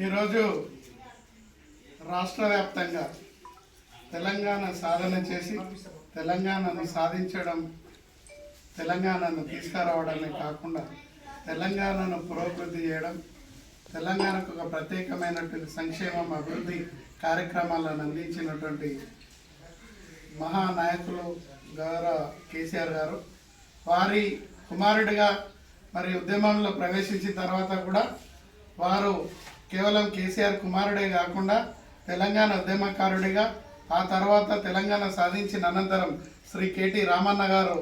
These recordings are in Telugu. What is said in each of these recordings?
ఈరోజు రాష్ట్ర వ్యాప్తంగా తెలంగాణ సాధన చేసి తెలంగాణను సాధించడం తెలంగాణను తీసుకురావడమే కాకుండా తెలంగాణను పురోభివృద్ధి చేయడం తెలంగాణకు ఒక ప్రత్యేకమైనటువంటి సంక్షేమం అభివృద్ధి కార్యక్రమాలను అందించినటువంటి మహానాయకులు గౌరవ కేసీఆర్ గారు. వారి కుమారుడిగా మరి ఉద్యమంలో ప్రవేశించిన తర్వాత కూడా వారు కేవలం కేసీఆర్ కుమారుడే కాకుండా తెలంగాణ ఉద్యమకారుడిగా ఆ తర్వాత తెలంగాణ సాధించిన అనంతరం శ్రీ కేటీ రామన్న గారు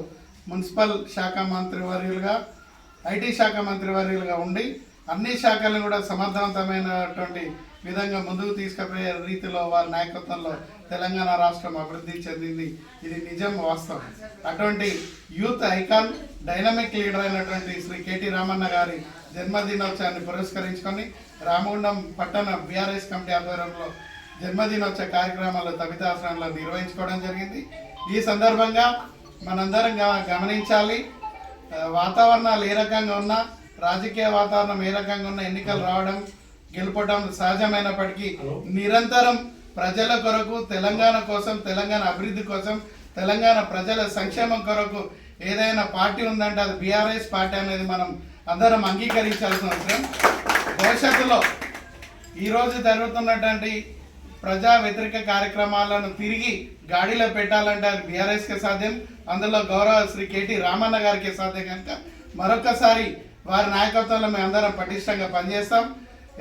మున్సిపల్ శాఖ మంత్రివర్యులుగా ఐటీ శాఖ మంత్రివర్యులుగా ఉండి అన్ని శాఖలను కూడా సమర్థవంతమైనటువంటి విధంగా ముందుకు తీసుకుపోయే రీతిలో వారి నాయకత్వంలో తెలంగాణ రాష్ట్రం అభివృద్ధి చెందింది. ఇది నిజం వాస్తవం. అటువంటి యూత్ ఐకాన్ డైనమిక్ లీడర్ అయినటువంటి శ్రీ కేటీ రామన్న గారి జన్మదినోత్సవాన్ని పురస్కరించుకొని రామగుండం పట్టణ బీఆర్ఎస్ కమిటీ ఆధ్వర్యంలో జన్మదినోత్సవ కార్యక్రమాలు తబితాశ్రమంలో నిర్వహించుకోవడం జరిగింది. ఈ సందర్భంగా మనందరం గమనించాలి. వాతావరణాలు ఏ రకంగా ఉన్నా రాజకీయ వాతావరణం ఏ రకంగా ఉన్నా ఎన్నికలు రావడం గెలుపడం సహజమైనప్పటికీ నిరంతరం ప్రజల కొరకు తెలంగాణ కోసం తెలంగాణ అభివృద్ధి కోసం తెలంగాణ ప్రజల సంక్షేమం కొరకు ఏదైనా పార్టీ ఉందంటే అది బీఆర్ఎస్ పార్టీ అనేది మనం అందరం అంగీకరించాల్సిన అవసరం. భవిష్యత్తులో ఈరోజు జరుగుతున్నటువంటి ప్రజా వ్యతిరేక కార్యక్రమాలను తిరిగి గాడిలో పెట్టాలంటే అది బీఆర్ఎస్కే సాధ్యం. అందులో గౌరవ శ్రీ కేటీ రామన్న గారికి సాధ్యం కనుక మరొకసారి వారి నాయకత్వంలో మేము అందరం పటిష్టంగా పనిచేస్తాం.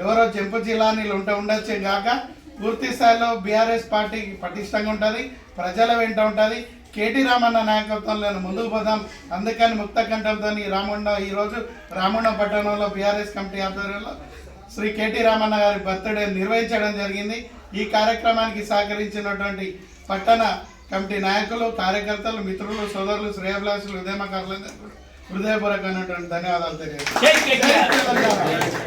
ఎవరో చెంపు జిల్లానీలు ఉంటే ఉండొచ్చే కాక పూర్తి స్థాయిలో బీఆర్ఎస్ పార్టీకి పటిష్టంగా ఉంటుంది ప్రజల వెంట ఉంటుంది. కేటీ రామన్న నాయకత్వంలో ముందుకు పోదాం. అందుకని ముక్త కంఠంతో రామగుండ ఈరోజు రామగుండం పట్టణంలో బీఆర్ఎస్ కమిటీ ఆధ్వర్యంలో శ్రీ కేటీ రామన్న గారి బర్త్డే నిర్వహించడం జరిగింది. ఈ కార్యక్రమానికి సహకరించినటువంటి పట్టణ కమిటీ నాయకులు కార్యకర్తలు మిత్రులు సోదరులు శ్రేయభిలాషులు ఉద్యమకారులందరూ హృదయపూర్వకమైనటువంటి ధన్యవాదాలు తెలియజేస్తాను